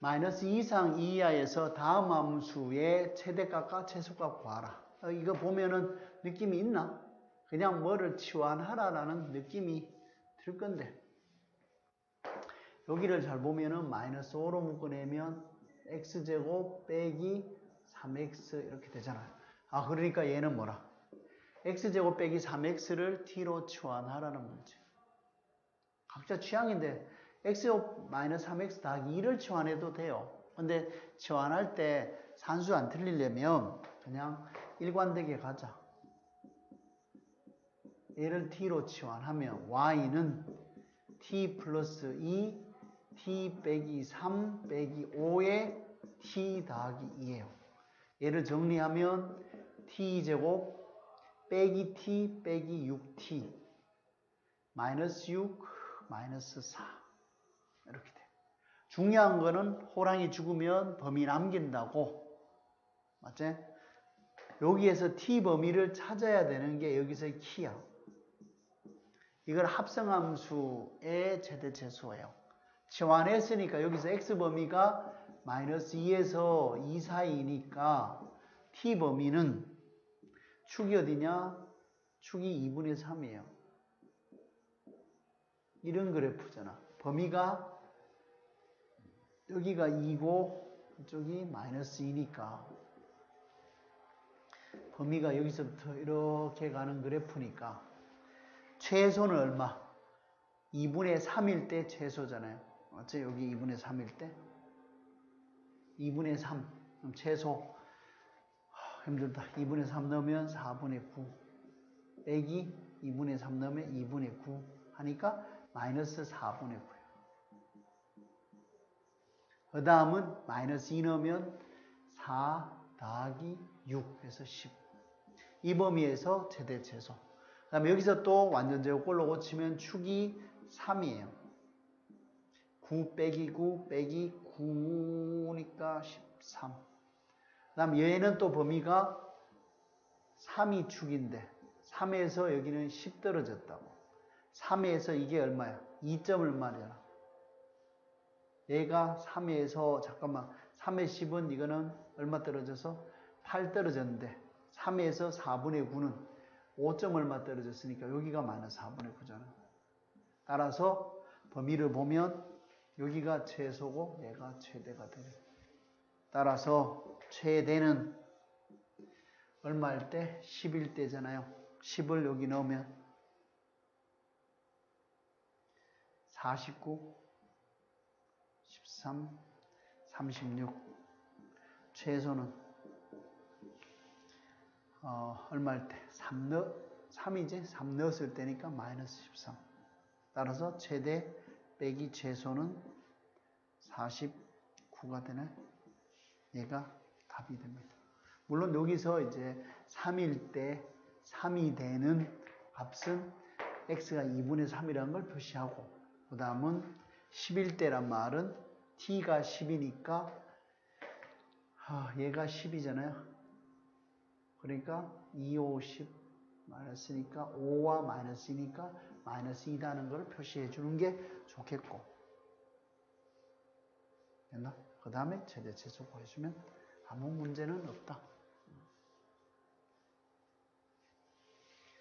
마이너스 2 이상 2 이하에서 다음 함수의 최대값과 최소값 구하라. 어, 이거 보면은 느낌이 있나? 그냥 뭐를 치환하라라는 느낌이 들 건데. 여기를 잘 보면은 마이너스 5로 묶어내면 x제곱 빼기 3x 이렇게 되잖아요. 아, 그러니까 얘는 뭐라? x제곱 빼기 3x를 t로 치환하라는 문제. 각자 취향인데 x제곱 마이너스 3x 더하기 2를 치환해도 돼요. 근데 치환할 때 산수 안 틀리려면 그냥 일관되게 가자. 얘를 t로 치환하면 y는 t 플러스 2, t 빼기 3 빼기 5에 t 더하기 2예요. 얘를 정리하면 t제곱 빼기 t 빼기 6t 마이너스 6 마이너스 4 이렇게 돼. 중요한 거는 호랑이 죽으면 범위 남긴다고 맞지? 여기에서 t 범위를 찾아야 되는 게 여기서의 키야. 이걸 합성함수의 최대 최소예요. 치환했으니까 여기서 x 범위가 마이너스 2에서 2 사이니까 t 범위는 축이 어디냐? 축이 2분의 3이에요. 이런 그래프잖아. 범위가 여기가 2고 이쪽이 마이너스 2니까 범위가 여기서부터 이렇게 가는 그래프니까 최소는 얼마? 2분의 3일 때 최소잖아요. 맞죠? 여기 2분의 3일 때 2분의 3 그럼 최소 하, 힘들다. 2분의 3 넣으면 4분의 9 빼기 2분의 3 넣으면 2분의 9 하니까 마이너스 4분의 9예요. 그 다음은 마이너스 2 넣으면 4 더하기 6 해서 10. 이 범위에서 최대 최소. 그 다음에 여기서 또 완전 제곱꼴로 고치면 축이 3이에요. 9 빼기 9 빼기 9니까 13. 그 다음 얘는 또 범위가 3이 축인데 3에서 여기는 10 떨어졌다고. 3에서 이게 얼마야? 2점 얼마잖아. 얘가 3에서 잠깐만 3의 10은 이거는 얼마 떨어져서 8 떨어졌는데 3에서 4분의 9는 5점 얼마 떨어졌으니까 여기가 마이너스 4분의 9잖아. 따라서 범위를 보면 여기가 최소고 얘가 최대가 되네. 따라서 최대는 얼마일 때? 10일 때잖아요. 10을 여기 넣으면 49, 13, 36 최소는 어, 얼마일 때? 3 넣, 3이지? 3 넣었을 때니까 마이너스 13 따라서 최대 빼기 최소는 49가 되네 얘가 답이 됩니다 물론 여기서 이제 3일 때 3이 되는 값은 x가 2분의 3이라는 걸 표시하고 그 다음은 11대란 말은 t가 10이니까 아, 얘가 10이잖아요. 그러니까 2, 5, 10 마이너스니까 5와 마이너스니까 마이너스 2다는 걸 표시해 주는 게 좋겠고 됐나? 그 다음에 최대 최소 구해주면 아무 문제는 없다.